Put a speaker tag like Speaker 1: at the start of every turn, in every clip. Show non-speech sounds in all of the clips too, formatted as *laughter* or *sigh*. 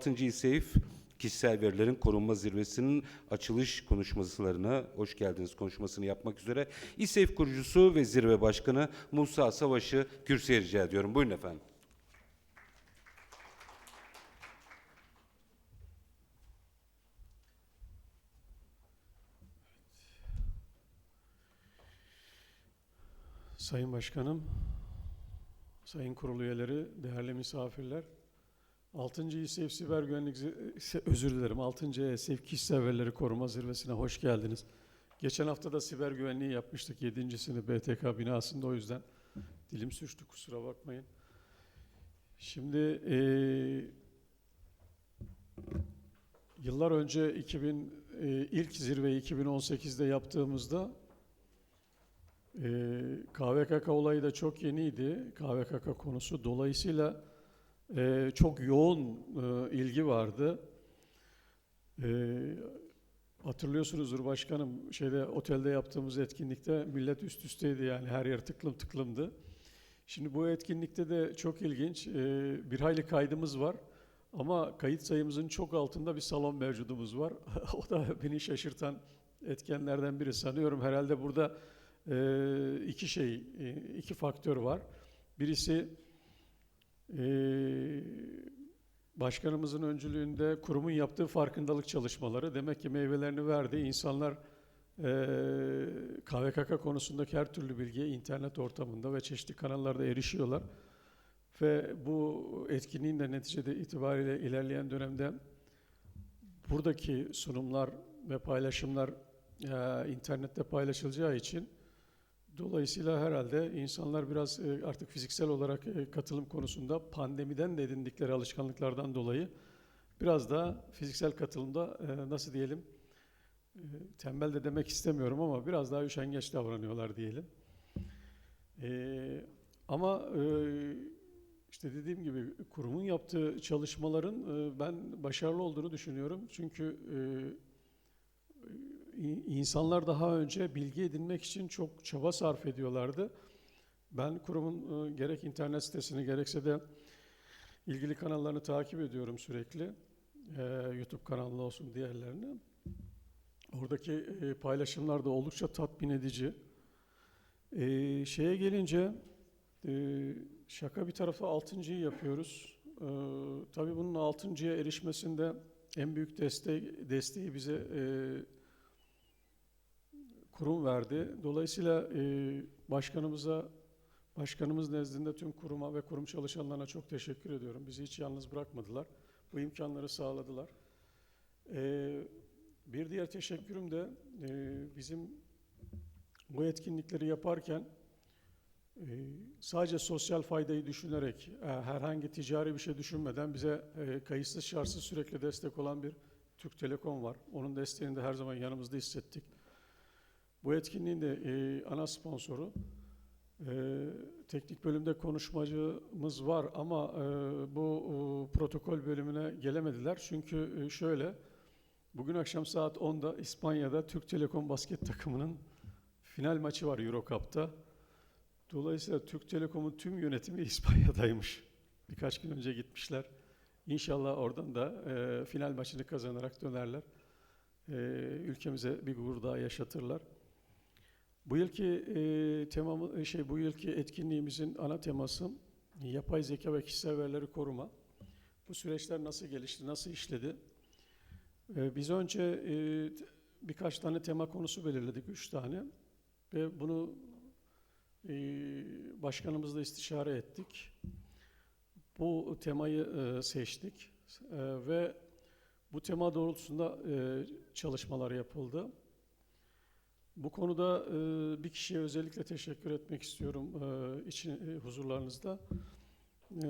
Speaker 1: 6. İSEİF Kişisel Verilerin Korunma Zirvesi'nin açılış konuşmalarına hoş geldiniz konuşmasını yapmak üzere. İSEİF kurucusu ve zirve başkanı Musa Savaş'ı kürsüye rica ediyorum. Buyurun efendim.
Speaker 2: Sayın Başkanım, Sayın Kurul üyeleri, değerli misafirler, 6. İSEF Siber Güvenlik, özür dilerim, 6. İSEF Kişisel Koruma Zirvesi'ne hoş geldiniz. Geçen hafta da siber güvenliği yapmıştık, yedincisini BTK binasında o yüzden dilim sürçtü, kusura bakmayın. Şimdi eee, yıllar önce 2000, eee, ilk zirveyi 2018'de yaptığımızda ee, KVKK olayı da çok yeniydi. KVKK konusu. Dolayısıyla e, çok yoğun e, ilgi vardı. E, hatırlıyorsunuzdur başkanım şeyde otelde yaptığımız etkinlikte millet üst üsteydi yani her yer tıklım tıklımdı. Şimdi bu etkinlikte de çok ilginç e, bir hayli kaydımız var. Ama kayıt sayımızın çok altında bir salon mevcudumuz var. *laughs* o da beni şaşırtan etkenlerden biri. Sanıyorum herhalde burada e, iki şey, e, iki faktör var. Birisi başkanımızın öncülüğünde kurumun yaptığı farkındalık çalışmaları. Demek ki meyvelerini verdi. İnsanlar KVKK konusundaki her türlü bilgiye internet ortamında ve çeşitli kanallarda erişiyorlar. Ve bu etkinliğin de neticede itibariyle ilerleyen dönemde buradaki sunumlar ve paylaşımlar e, internette paylaşılacağı için Dolayısıyla herhalde insanlar biraz e, artık fiziksel olarak e, katılım konusunda pandemiden de edindikleri alışkanlıklardan dolayı biraz daha fiziksel katılımda e, nasıl diyelim tembel de demek istemiyorum ama biraz daha üşengeç davranıyorlar diyelim. Ama işte dediğim gibi kurumun yaptığı çalışmaların ben başarılı olduğunu düşünüyorum. Çünkü İnsanlar daha önce bilgi edinmek için çok çaba sarf ediyorlardı. Ben kurumun e, gerek internet sitesini gerekse de ilgili kanallarını takip ediyorum sürekli. YouTube kanalında olsun diğerlerini. Oradaki e, paylaşımlar da oldukça tatmin edici. Şeye gelince şaka bir tarafa altıncıyı yapıyoruz. E, tabii bunun altıncıya erişmesinde en büyük desteği, desteği bize e, kurum verdi. Dolayısıyla e, başkanımıza, başkanımız nezdinde tüm kuruma ve kurum çalışanlarına çok teşekkür ediyorum. Bizi hiç yalnız bırakmadılar. Bu imkanları sağladılar. E, bir diğer teşekkürüm de e, bizim bu etkinlikleri yaparken e, sadece sosyal faydayı düşünerek, e, herhangi ticari bir şey düşünmeden bize e, kayıtsız şartsız sürekli destek olan bir Türk Telekom var. Onun desteğini de her zaman yanımızda hissettik. Bu etkinliğin de e, ana sponsoru. E, teknik bölümde konuşmacımız var ama e, bu e, protokol bölümüne gelemediler. Çünkü e, şöyle, bugün akşam saat 10'da İspanya'da Türk Telekom basket takımının final maçı var Euro Cup'ta. Dolayısıyla Türk Telekom'un tüm yönetimi *laughs* İspanya'daymış. Birkaç gün önce gitmişler. İnşallah oradan da e, final maçını kazanarak dönerler. E, ülkemize bir gurur daha yaşatırlar. Bu yılki e, temamı şey bu yılki etkinliğimizin ana teması yapay zeka ve kişisel verileri koruma. Bu süreçler nasıl gelişti, nasıl işledi? E, biz önce e, birkaç tane tema konusu belirledik, üç tane ve bunu e, başkanımızla istişare ettik. Bu temayı e, seçtik e, ve bu tema doğrultusunda e, çalışmalar yapıldı. Bu konuda e, bir kişiye özellikle teşekkür etmek istiyorum e, için e, huzurlarınızda. E,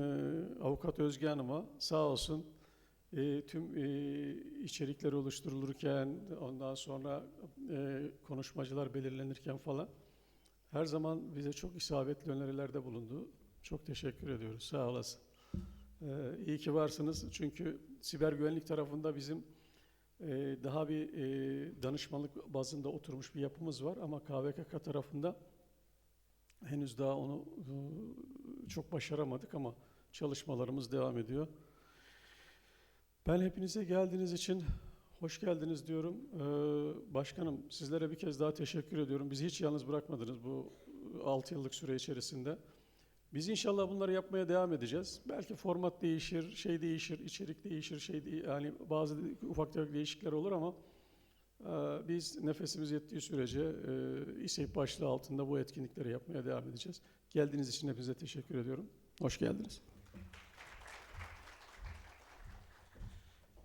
Speaker 2: Avukat Özge Hanım'a sağ olsun e, tüm e, içerikleri oluşturulurken ondan sonra e, konuşmacılar belirlenirken falan her zaman bize çok isabetli önerilerde bulundu. Çok teşekkür ediyoruz. Sağ olasın. E, iyi ki varsınız. Çünkü siber güvenlik tarafında bizim daha bir e, danışmanlık bazında oturmuş bir yapımız var ama KVKK tarafında henüz daha onu e, çok başaramadık ama çalışmalarımız devam ediyor. Ben hepinize geldiğiniz için hoş geldiniz diyorum. Ee, başkanım sizlere bir kez daha teşekkür ediyorum. Bizi hiç yalnız bırakmadınız bu 6 yıllık süre içerisinde. Biz inşallah bunları yapmaya devam edeceğiz. Belki format değişir, şey değişir, içerik değişir, şey değil, yani bazı ufak tefek değişiklikler olur ama e, biz nefesimiz yettiği sürece e, İSEP başlığı altında bu etkinlikleri yapmaya devam edeceğiz. Geldiğiniz için hepinize teşekkür ediyorum. Hoş geldiniz.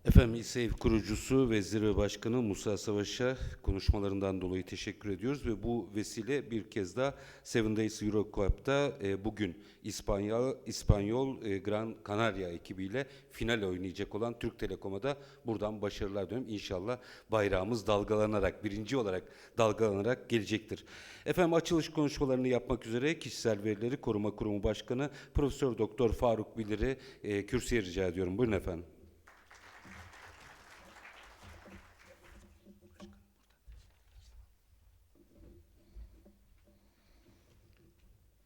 Speaker 1: Efendim İSEV kurucusu ve zirve başkanı Musa Savaş'a konuşmalarından dolayı teşekkür ediyoruz ve bu vesile bir kez daha Seven Days Euro Cup'ta e, bugün İspanyol, İspanyol e, Gran Canaria ekibiyle final oynayacak olan Türk Telekom'a da buradan başarılar diliyorum. İnşallah bayrağımız dalgalanarak, birinci olarak dalgalanarak gelecektir. Efendim açılış konuşmalarını yapmak üzere Kişisel Verileri Koruma Kurumu Başkanı Profesör Doktor Faruk Bilir'i e, kürsüye rica ediyorum. Buyurun efendim.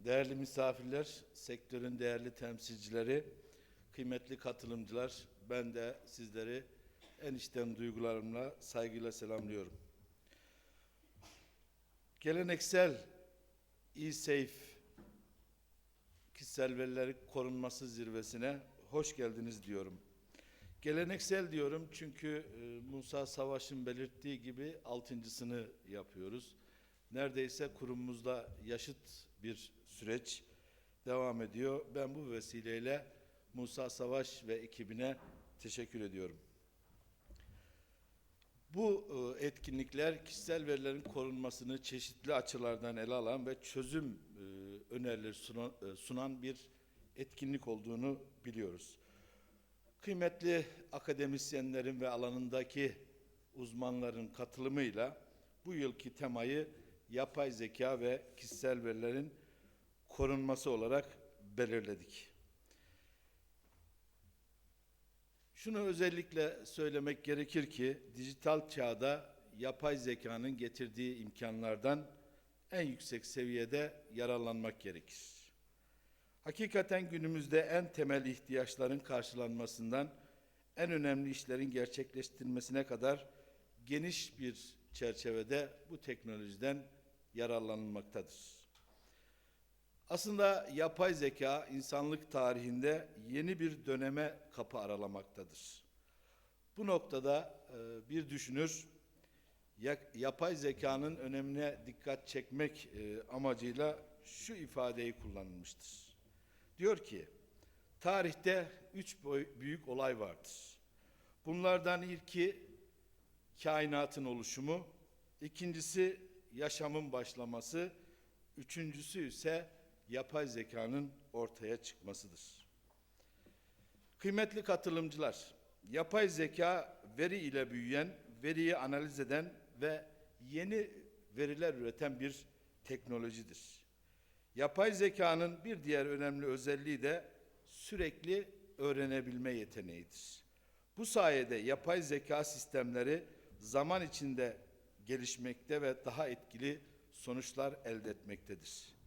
Speaker 3: Değerli misafirler, sektörün değerli temsilcileri, kıymetli katılımcılar, ben de sizleri en içten duygularımla saygıyla selamlıyorum. Geleneksel e-safe kişisel verileri korunması zirvesine hoş geldiniz diyorum. Geleneksel diyorum çünkü e, Musa Savaş'ın belirttiği gibi altıncısını yapıyoruz. Neredeyse kurumumuzda yaşıt bir süreç devam ediyor. Ben bu vesileyle Musa Savaş ve ekibine teşekkür ediyorum. Bu e, etkinlikler kişisel verilerin korunmasını çeşitli açılardan ele alan ve çözüm e, önerileri e, sunan bir etkinlik olduğunu biliyoruz. Kıymetli akademisyenlerin ve alanındaki uzmanların katılımıyla bu yılki temayı yapay zeka ve kişisel verilerin korunması olarak belirledik. Şunu özellikle söylemek gerekir ki dijital çağda yapay zekanın getirdiği imkanlardan en yüksek seviyede yararlanmak gerekir. Hakikaten günümüzde en temel ihtiyaçların karşılanmasından en önemli işlerin gerçekleştirilmesine kadar geniş bir çerçevede bu teknolojiden yararlanılmaktadır. Aslında yapay zeka insanlık tarihinde yeni bir döneme kapı aralamaktadır. Bu noktada e, bir düşünür ya- yapay zekanın önemine dikkat çekmek e, amacıyla şu ifadeyi kullanılmıştır. Diyor ki, tarihte üç büyük olay vardır. Bunlardan ilki kainatın oluşumu, ikincisi yaşamın başlaması, üçüncüsü ise yapay zekanın ortaya çıkmasıdır. Kıymetli katılımcılar, yapay zeka veri ile büyüyen, veriyi analiz eden ve yeni veriler üreten bir teknolojidir. Yapay zekanın bir diğer önemli özelliği de sürekli öğrenebilme yeteneğidir. Bu sayede yapay zeka sistemleri zaman içinde gelişmekte ve daha etkili sonuçlar elde etmektedir.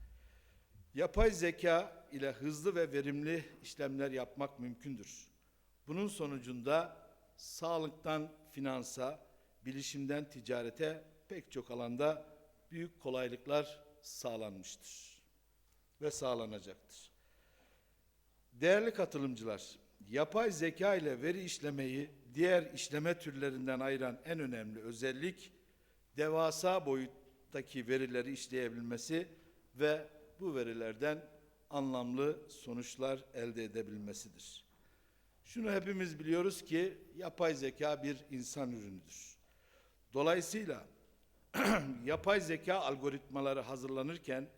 Speaker 3: Yapay zeka ile hızlı ve verimli işlemler yapmak mümkündür. Bunun sonucunda sağlıktan finansa, bilişimden ticarete pek çok alanda büyük kolaylıklar sağlanmıştır ve sağlanacaktır. Değerli katılımcılar, yapay zeka ile veri işlemeyi diğer işleme türlerinden ayıran en önemli özellik devasa boyuttaki verileri işleyebilmesi ve bu verilerden anlamlı sonuçlar elde edebilmesidir. Şunu hepimiz biliyoruz ki yapay zeka bir insan ürünüdür. Dolayısıyla *clears throat* yapay zeka algoritmaları hazırlanırken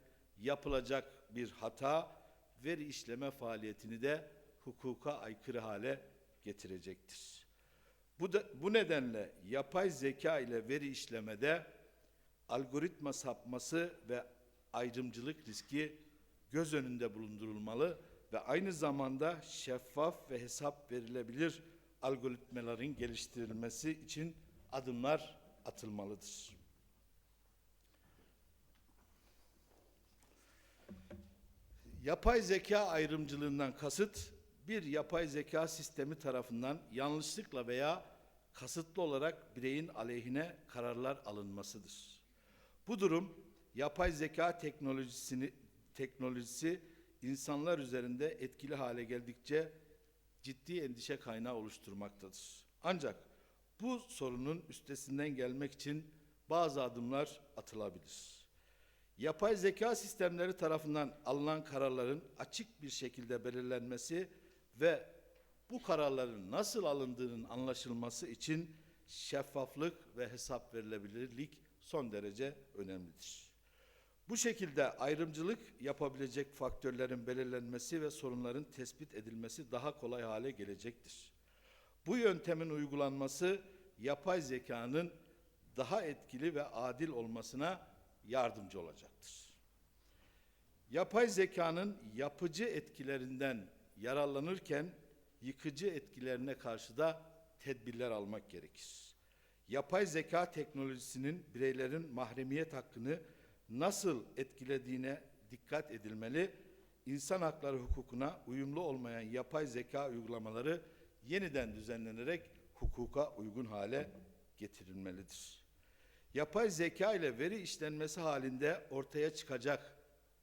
Speaker 3: yapılacak bir hata veri işleme faaliyetini de hukuka aykırı hale getirecektir. Bu, da, bu nedenle yapay zeka ile veri işlemede algoritma sapması ve ayrımcılık riski göz önünde bulundurulmalı ve aynı zamanda şeffaf ve hesap verilebilir algoritmaların geliştirilmesi için adımlar atılmalıdır. Yapay zeka ayrımcılığından kasıt bir yapay zeka sistemi tarafından yanlışlıkla veya kasıtlı olarak bireyin aleyhine kararlar alınmasıdır. Bu durum yapay zeka teknolojisini teknolojisi insanlar üzerinde etkili hale geldikçe ciddi endişe kaynağı oluşturmaktadır. Ancak bu sorunun üstesinden gelmek için bazı adımlar atılabilir. Yapay zeka sistemleri tarafından alınan kararların açık bir şekilde belirlenmesi ve bu kararların nasıl alındığının anlaşılması için şeffaflık ve hesap verilebilirlik son derece önemlidir. Bu şekilde ayrımcılık yapabilecek faktörlerin belirlenmesi ve sorunların tespit edilmesi daha kolay hale gelecektir. Bu yöntemin uygulanması yapay zekanın daha etkili ve adil olmasına yardımcı olacaktır. Yapay zekanın yapıcı etkilerinden yararlanırken yıkıcı etkilerine karşı da tedbirler almak gerekir. Yapay zeka teknolojisinin bireylerin mahremiyet hakkını nasıl etkilediğine dikkat edilmeli, insan hakları hukukuna uyumlu olmayan yapay zeka uygulamaları yeniden düzenlenerek hukuka uygun hale getirilmelidir. Yapay zeka ile veri işlenmesi halinde ortaya çıkacak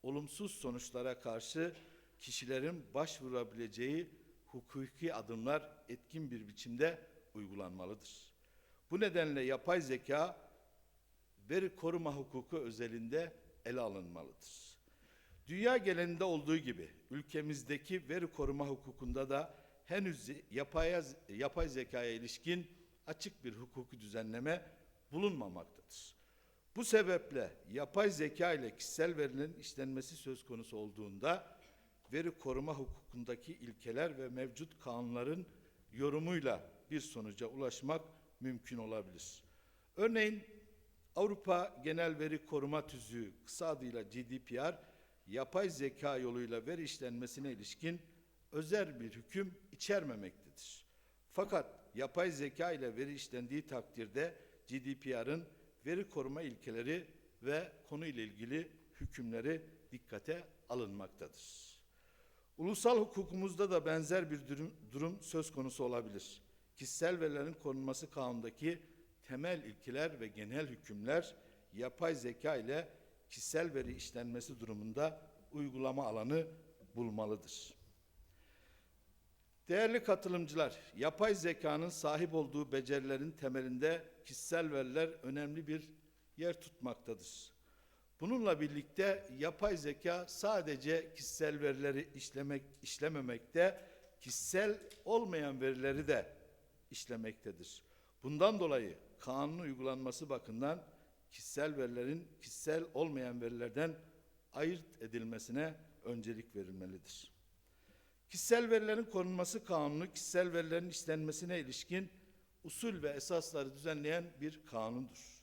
Speaker 3: olumsuz sonuçlara karşı kişilerin başvurabileceği hukuki adımlar etkin bir biçimde uygulanmalıdır. Bu nedenle yapay zeka veri koruma hukuku özelinde ele alınmalıdır. Dünya genelinde olduğu gibi ülkemizdeki veri koruma hukukunda da henüz yapay, yapay zekaya ilişkin açık bir hukuki düzenleme bulunmamaktadır. Bu sebeple yapay zeka ile kişisel verinin işlenmesi söz konusu olduğunda veri koruma hukukundaki ilkeler ve mevcut kanunların yorumuyla bir sonuca ulaşmak mümkün olabilir. Örneğin Avrupa Genel Veri Koruma Tüzüğü kısa adıyla GDPR yapay zeka yoluyla veri işlenmesine ilişkin özel bir hüküm içermemektedir. Fakat yapay zeka ile veri işlendiği takdirde GDPR'ın veri koruma ilkeleri ve konuyla ilgili hükümleri dikkate alınmaktadır. Ulusal hukukumuzda da benzer bir durum, durum söz konusu olabilir. Kişisel verilerin korunması kanundaki temel ilkeler ve genel hükümler yapay zeka ile kişisel veri işlenmesi durumunda uygulama alanı bulmalıdır. Değerli katılımcılar, yapay zekanın sahip olduğu becerilerin temelinde kişisel veriler önemli bir yer tutmaktadır. Bununla birlikte yapay zeka sadece kişisel verileri işlemek işlememekte, kişisel olmayan verileri de işlemektedir. Bundan dolayı kanun uygulanması bakımından kişisel verilerin kişisel olmayan verilerden ayırt edilmesine öncelik verilmelidir. Kişisel verilerin korunması kanunu kişisel verilerin işlenmesine ilişkin usul ve esasları düzenleyen bir kanundur.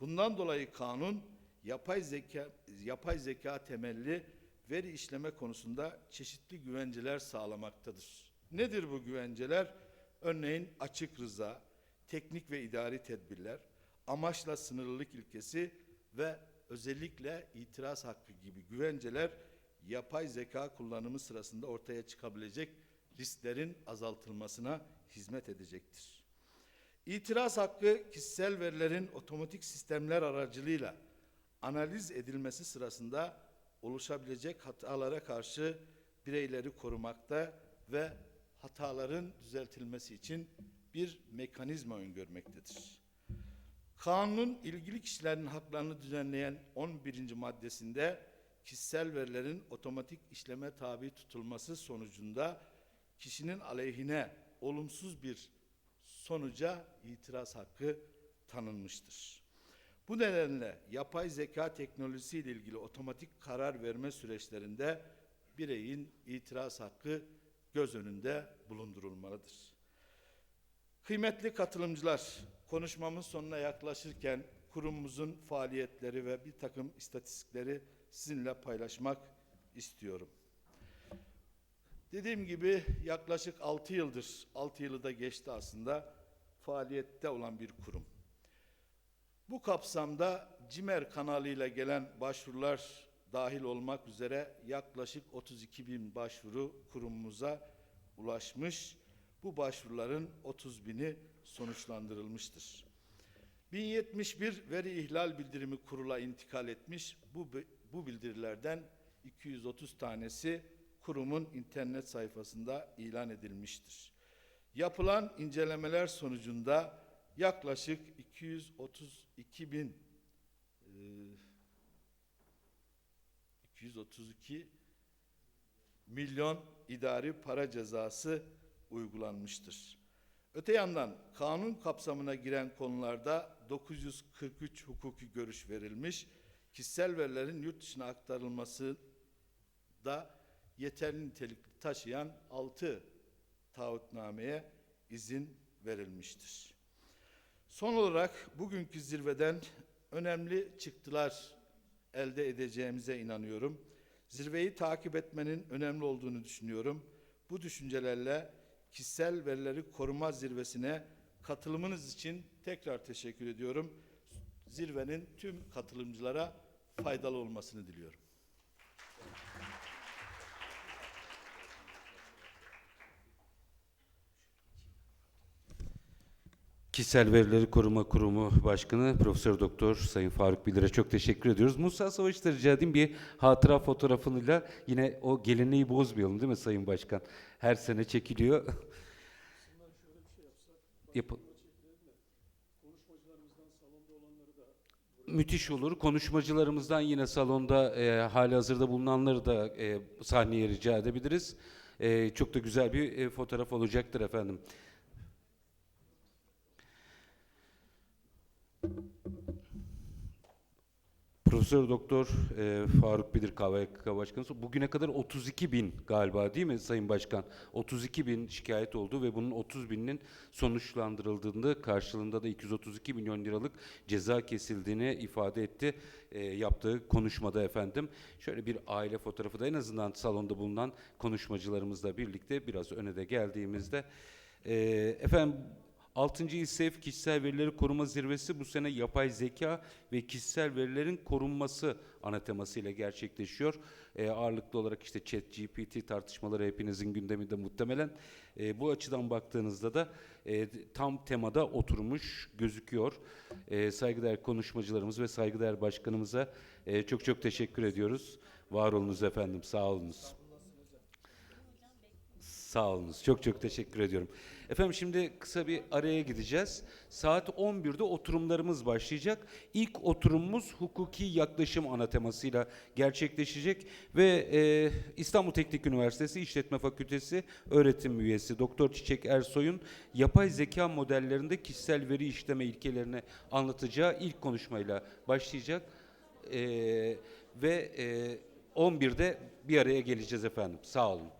Speaker 3: Bundan dolayı kanun yapay zeka yapay zeka temelli veri işleme konusunda çeşitli güvenceler sağlamaktadır. Nedir bu güvenceler? Örneğin açık rıza, teknik ve idari tedbirler, amaçla sınırlılık ilkesi ve özellikle itiraz hakkı gibi güvenceler yapay zeka kullanımı sırasında ortaya çıkabilecek risklerin azaltılmasına hizmet edecektir. İtiraz hakkı kişisel verilerin otomatik sistemler aracılığıyla analiz edilmesi sırasında oluşabilecek hatalara karşı bireyleri korumakta ve hataların düzeltilmesi için bir mekanizma öngörmektedir. Kanunun ilgili kişilerin haklarını düzenleyen 11. maddesinde kişisel verilerin otomatik işleme tabi tutulması sonucunda kişinin aleyhine olumsuz bir sonuca itiraz hakkı tanınmıştır. Bu nedenle yapay zeka teknolojisi ile ilgili otomatik karar verme süreçlerinde bireyin itiraz hakkı göz önünde bulundurulmalıdır. Kıymetli katılımcılar, konuşmamın sonuna yaklaşırken kurumumuzun faaliyetleri ve bir takım istatistikleri sizinle paylaşmak istiyorum. Dediğim gibi yaklaşık 6 yıldır, 6 yılı da geçti aslında faaliyette olan bir kurum. Bu kapsamda CİMER kanalıyla gelen başvurular dahil olmak üzere yaklaşık 32 bin başvuru kurumumuza ulaşmış. Bu başvuruların 30 bini sonuçlandırılmıştır. 1071 veri ihlal bildirimi kurula intikal etmiş. Bu, bu bildirilerden 230 tanesi kurumun internet sayfasında ilan edilmiştir. Yapılan incelemeler sonucunda yaklaşık 232 bin e, 232 milyon idari para cezası uygulanmıştır. Öte yandan kanun kapsamına giren konularda 943 hukuki görüş verilmiş, kişisel verilerin yurt dışına aktarılması da yeterli nitelik taşıyan 6 taahhütnameye izin verilmiştir. Son olarak bugünkü zirveden önemli çıktılar elde edeceğimize inanıyorum. Zirveyi takip etmenin önemli olduğunu düşünüyorum. Bu düşüncelerle kişisel verileri koruma zirvesine katılımınız için tekrar teşekkür ediyorum. Zirvenin tüm katılımcılara faydalı olmasını diliyorum.
Speaker 1: Kişisel Verileri Koruma Kurumu Başkanı Profesör Doktor Sayın Faruk Bilir'e çok teşekkür ediyoruz. Musa Savaş'ta rica edeyim bir hatıra fotoğrafıyla yine o geleneği bozmayalım değil mi Sayın Başkan? Her sene çekiliyor. Yap- Müthiş olur. Konuşmacılarımızdan yine salonda e, hali hazırda bulunanları da e, sahneye rica edebiliriz. E, çok da güzel bir e, fotoğraf olacaktır efendim. Profesör Doktor e, Faruk Bilir KVK Başkanı bugüne kadar 32 bin galiba değil mi Sayın Başkan? 32 bin şikayet oldu ve bunun 30 bininin sonuçlandırıldığında karşılığında da 232 milyon liralık ceza kesildiğini ifade etti e, yaptığı konuşmada efendim. Şöyle bir aile fotoğrafı da en azından salonda bulunan konuşmacılarımızla birlikte biraz öne de geldiğimizde e, efendim 6. İSEF Kişisel Verileri Koruma Zirvesi bu sene yapay zeka ve kişisel verilerin korunması ana temasıyla gerçekleşiyor. Ee, ağırlıklı olarak işte chat GPT tartışmaları hepinizin gündeminde muhtemelen. Ee, bu açıdan baktığınızda da e, tam temada oturmuş gözüküyor. Ee, saygıdeğer konuşmacılarımız ve saygıdeğer başkanımıza e, çok çok teşekkür ediyoruz. Var olunuz efendim, sağ olunuz. Sağ olunuz. Çok çok teşekkür ediyorum. Efendim şimdi kısa bir araya gideceğiz. Saat 11'de oturumlarımız başlayacak. İlk oturumumuz hukuki yaklaşım ana temasıyla gerçekleşecek ve e, İstanbul Teknik Üniversitesi İşletme Fakültesi öğretim üyesi Doktor Çiçek Ersoy'un yapay zeka modellerinde kişisel veri işleme ilkelerini anlatacağı ilk konuşmayla başlayacak. E, ve e, 11'de bir araya geleceğiz efendim. Sağ olun.